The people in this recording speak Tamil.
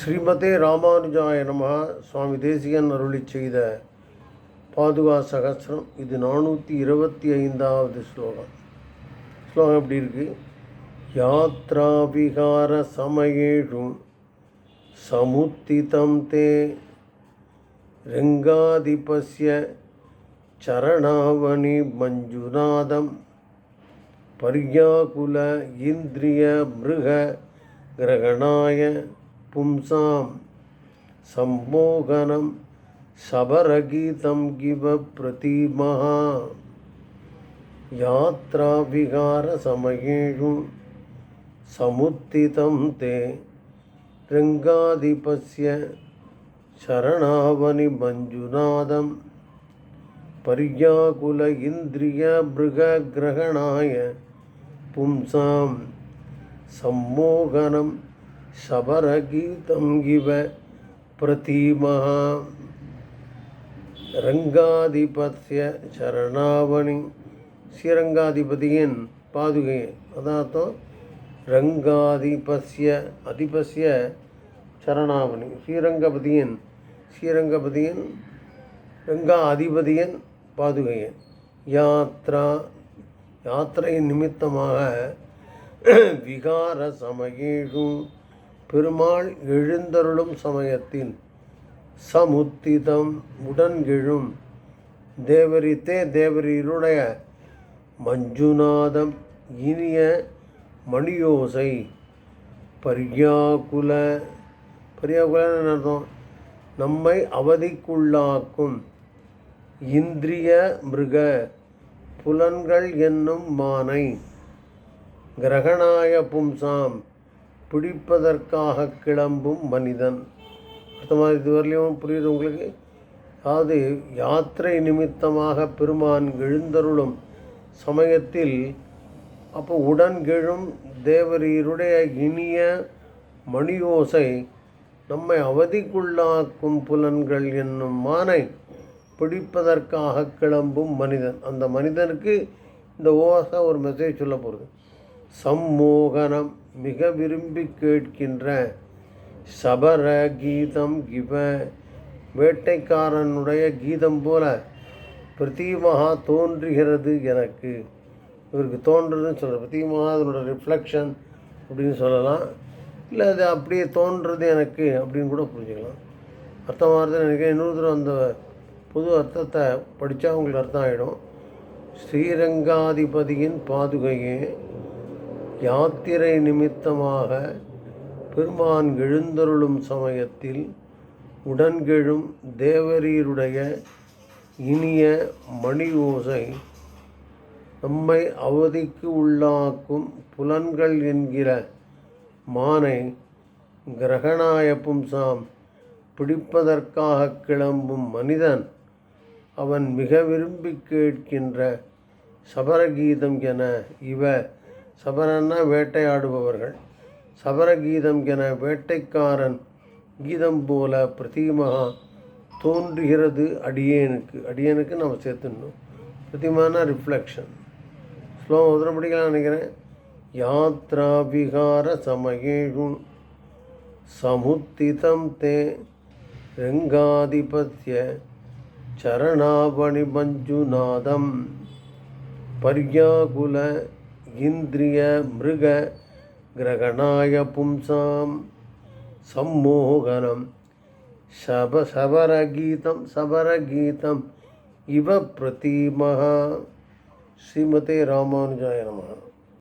ஸ்ரீமதே ராமானுஜாய நம. சுவாமி தேசிகன் அருளி செய்த பாதுகா சகசிரம். இது நானூற்றி இருபத்தி ஐந்தாவது ஸ்லோகம். ஸ்லோகம் எப்படி இருக்கு? யாத்ராபிகார சமயேழும் சமுத்திதம் தே ரங்காதிபஸ்ய சரணாவணி மஞ்சுநாதம் பர்யாகுல இந்திரிய மிருக கிரகணாய पुंसां सम्मोहनं शबरगीतं गिव प्रतीमः यात्राविहारसमयेषु समुत्थितं ते रङ्गाधिपस्य शरणावनिमञ्जुनादं पर्याकुल इन्द्रियभृगग्रहणाय पुंसां सम्मोहनं சபரகீதம் இவ பிரதீமா ரங்காதிபத்திய சரணாவணி. ஸ்ரீரங்காதிபதியின் பாதுகையை அதார்த்தம் ரங்காதிபஸ்ய அதிபஸ்ய சரணாவணி. ஸ்ரீரங்கபதியின் ஸ்ரீரங்கபதியின் ரங்கா அதிபதியின் பாதுகையை யாத்ரா யாத்திரையின் நிமித்தமாக விகார சமயேஷும் பெருமாள் எழுந்தருளும் சமயத்தில் சமுத்திதம் உடன்கெழும். தேவரித்தே தேவரீருடைய மஞ்சுநாதம் இனிய மணியோசை. பர்யாகுல பர்யாகுலன்னு அர்த்தம்? நம்மை அவதிக்குள்ளாக்கும் இந்திரிய மிருக புலன்கள் என்னும் மானை. கிரகணாய பும்சாம் பிடிப்பதற்காக கிளம்பும் மனிதன். அர்த்தமாக இதுவரையிலும் புரியுது உங்களுக்கு? அதாவது யாத்திரை நிமித்தமாக பெருமான் எழுந்தருளும் சமயத்தில் அப்போ உடன் கெழும் தேவரீருடைய இனிய மணியோசை நம்மை அவதிக்குள்ளாக்கும் புலன்கள் என்னும் மானை பிடிப்பதற்காக கிளம்பும் மனிதன். அந்த மனிதனுக்கு இந்த ஓசை ஒரு மெசேஜ் சொல்ல போகிறது சம்மோகனம் மிக விரும்பி கேட்கின்ற சபர கீதம் கிவ வேட்டைக்காரனுடைய கீதம் போல பிரதீமகா தோன்றுகிறது எனக்கு. இவருக்கு தோன்றுறதுன்னு சொல்கிற பிரதீமகா அதனோட ரிஃப்ளெக்ஷன் அப்படின்னு சொல்லலாம். இல்லை அது அப்படியே தோன்றுறது எனக்கு அப்படின்னு கூட புரிஞ்சுக்கலாம். அர்த்தமாகிறது நினைக்கிறேன். இன்னொரு தூரம் அந்த புது அர்த்தத்தை படித்தா உங்களுக்கு அர்த்தம் ஆகிடும் ஸ்ரீரங்காதிபதியின் பாதுகையே யாத்திரை நிமித்தமாக பெருமான் எழுந்தருளும் சமயத்தில் உடன்கெழும் தேவரீருடைய இனிய மணி ஓசை நம்மை அவதிக்கு உள்ளாக்கும் புலன்கள் என்கிற மானை கிரகணாய பும்சாம் பிடிப்பதற்காக கிளம்பும் மனிதன் அவன் மிக விரும்பி கேட்கின்ற சபரகீதம் என இவ சபரன்னா வேட்டையாடுபவர்கள். சபரகீதம் என வேட்டைக்காரன் கீதம் போல பிரதிமகா தோன்றுகிறது அடியேனுக்கு. அடியேனுக்கு நம்ம சேர்த்துடணும். பிரதிமான ரிஃப்ளெக்ஷன் ஸ்லோ உதரம் படிக்கலாம் நினைக்கிறேன். யாத்ரா விகார சமயேஷு சமுத்திதம் தே ரங்காதிபத்திய சரணாபணி மஞ்சுநாதம் பர்யாகுல இந்திரிய மிருக கிரகணாய பும்சாம் சம்மோகனம். சப சபரகீதம் சபரகீதம் இவ பிரதீமஹா. ஸ்ரீமதே ராமானுஜாய நமகா